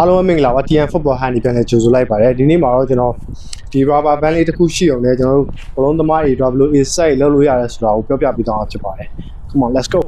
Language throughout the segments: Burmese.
အားလုံးပဲမင်္ဂလာပါ TN Football Hand ဒီပြန်လဲကြိုဆိုလိုက်ပါတယ်ဒီနေ့မှာတော့ကျွန်တော်ဒီ rubber band လေးတစ်ခုရှိအောင်လဲကျွန်တော်တို့ဘလုံးသမားတွေ WA site လောက်လို့ရတယ်ဆိုတာကိုပြောပြပေးသွားမှာဖြစ်ပါတယ် Come on let's go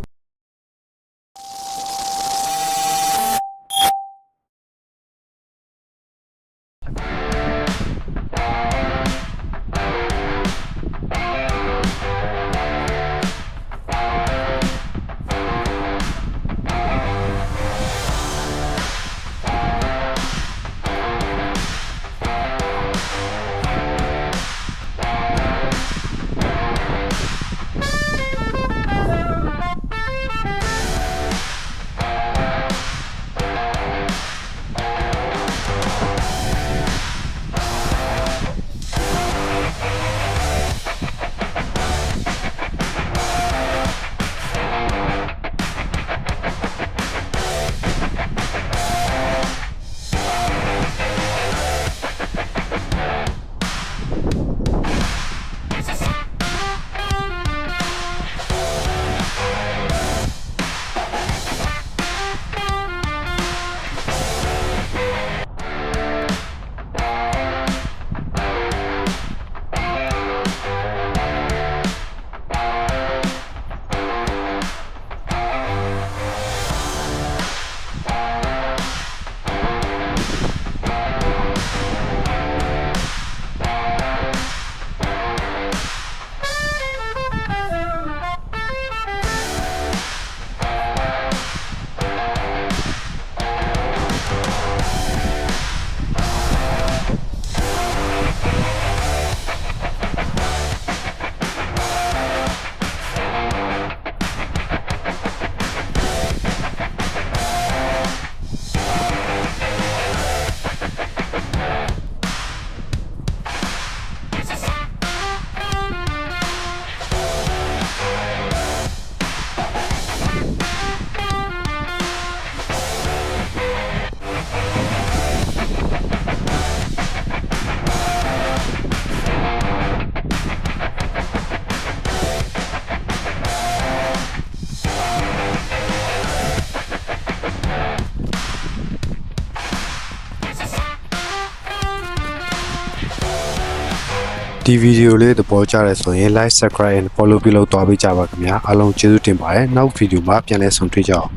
ဒီဗီဒီယိုလေးသဘောကျတယ်ဆိုရင် like subscribe and follow ပြုလုပ်သွားပေးကြပါခင်ဗျာအားလုံးကျေးဇူးတင်ပါတယ်နောက်ဗီဒီယိုမှာပြန်လည်ဆုံတွေ့ကြအောင်